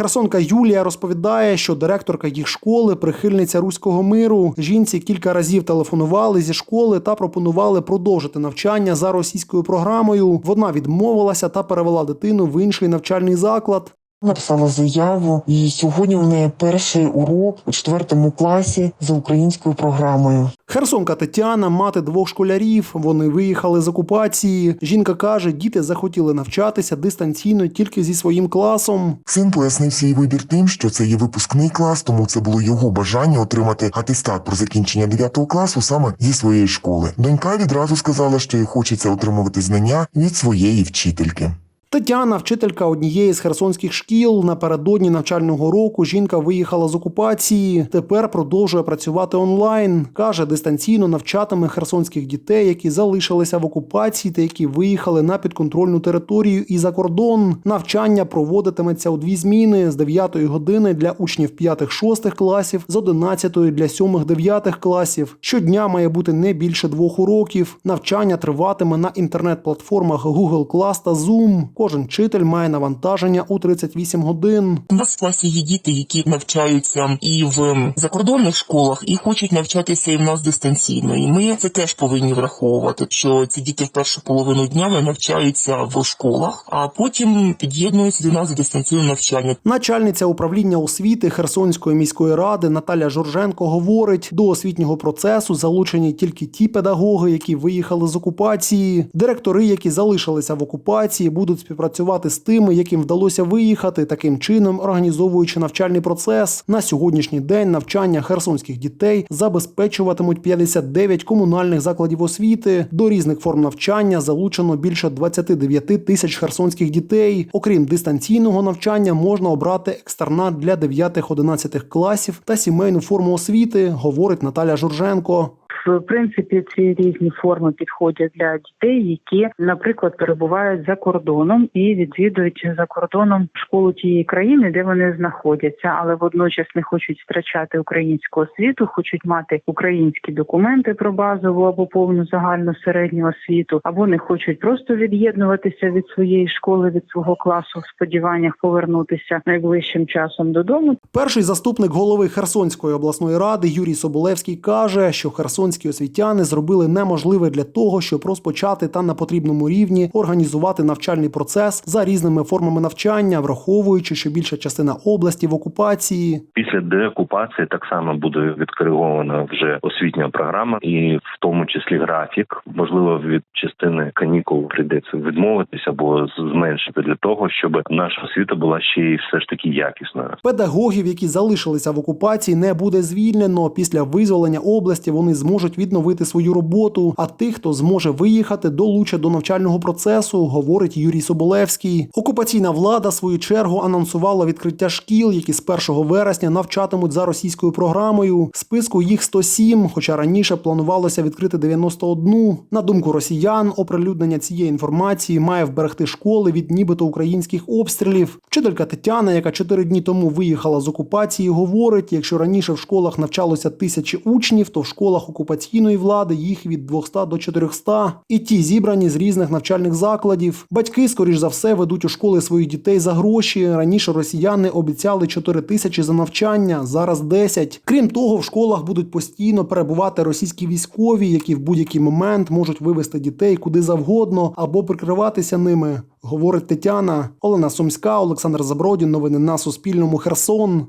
Херсонка Юлія розповідає, що директорка їх школи прихильниця руського миру. Жінці кілька разів телефонували зі школи та пропонували продовжити навчання за російською програмою. Вона відмовилася та перевела дитину в інший навчальний заклад. Написала заяву, і сьогодні в неї перший урок у четвертому класі за українською програмою. Херсонка Тетяна, мати двох школярів. Вони виїхали з окупації. Жінка каже, діти захотіли навчатися дистанційно тільки зі своїм класом. Син пояснив свій вибір тим, що це є випускний клас, тому це було його бажання отримати атестат про закінчення 9 класу саме зі своєї школи. Донька відразу сказала, що їй хочеться отримувати знання від своєї вчительки. Тетяна, вчителька однієї з херсонських шкіл. Напередодні навчального року жінка виїхала з окупації. Тепер продовжує працювати онлайн. каже, дистанційно навчатиме херсонських дітей, які залишилися в окупації та які виїхали на підконтрольну територію і за кордон. Навчання проводитиметься у дві зміни з 9 години для учнів 5-6 класів, з 11 для 7-9 класів. Щодня має бути не більше двох уроків. Навчання триватиме на інтернет-платформах Google Class та Zoom. Кожен вчитель має навантаження у 38 годин. У нас в класі є діти, які навчаються і в закордонних школах, і хочуть навчатися і в нас дистанційно. І ми це теж повинні враховувати, що ці діти в першу половину дня навчаються в школах, а потім під'єднуються до нас в дистанційне навчання. Начальниця управління освіти Херсонської міської ради Наталя Жорженко говорить, до освітнього процесу залучені тільки ті педагоги, які виїхали з окупації. Директори, які залишилися в окупації, будуть співпрацювати з тими, яким вдалося виїхати, таким чином організовуючи навчальний процес. На сьогоднішній день навчання херсонських дітей забезпечуватимуть 59 комунальних закладів освіти. До різних форм навчання залучено більше 29 тисяч херсонських дітей. Окрім дистанційного навчання, можна обрати екстернат для 9-11 класів та сімейну форму освіти, говорить Наталя Журженко. В принципі, ці різні форми підходять для дітей, які, наприклад, перебувають за кордоном і відвідують за кордоном школу тієї країни, де вони знаходяться, але водночас не хочуть втрачати українську освіту, хочуть мати українські документи про базову або повну загальну середню освіту, або не хочуть просто від'єднуватися від своєї школи, від свого класу в сподіваннях повернутися найближчим часом додому. Перший заступник голови Херсонської обласної ради Юрій Соболевський каже, що херсонські освітяни зробили неможливе для того, щоб розпочати та на потрібному рівні організувати навчальний процес за різними формами навчання, враховуючи, що більша частина області в окупації. Після деокупації так само буде відкоригована вже освітня програма, і в тому числі графік. Можливо, від частини канікул прийдеться відмовитися або зменшити для того, щоб наша освіта була ще й все ж таки якісною. Педагогів, які залишилися в окупації, не буде звільнено. Після визволення області вони зможуть відновити свою роботу. А тих, хто зможе виїхати, долучать до навчального процесу, говорить Юрій Соболевський. Окупаційна влада в свою чергу анонсувала відкриття шкіл, які з 1 вересня навчатимуть за російською програмою. Списку їх 107, хоча раніше планувалося відкрити 91. На думку росіян, оприлюднення цієї інформації має вберегти школи від нібито українських обстрілів. Вчителька Тетяна, яка чотири дні тому виїхала з окупації, говорить: якщо раніше в школах навчалося тисячі учнів, то в школах окупаційної влади їх від 200 до 400. І ті зібрані з різних навчальних закладів. Батьки, скоріш за все, ведуть у школи своїх дітей за гроші. Раніше росіяни обіцяли 4 тисячі за навчання, зараз 10. Крім того, в школах будуть постійно перебувати російські військові, які в будь-який момент можуть вивести дітей куди завгодно або прикриватися ними. Говорить Тетяна Олена Сумська, Олександр Забродін. Новини на Суспільному. Херсон.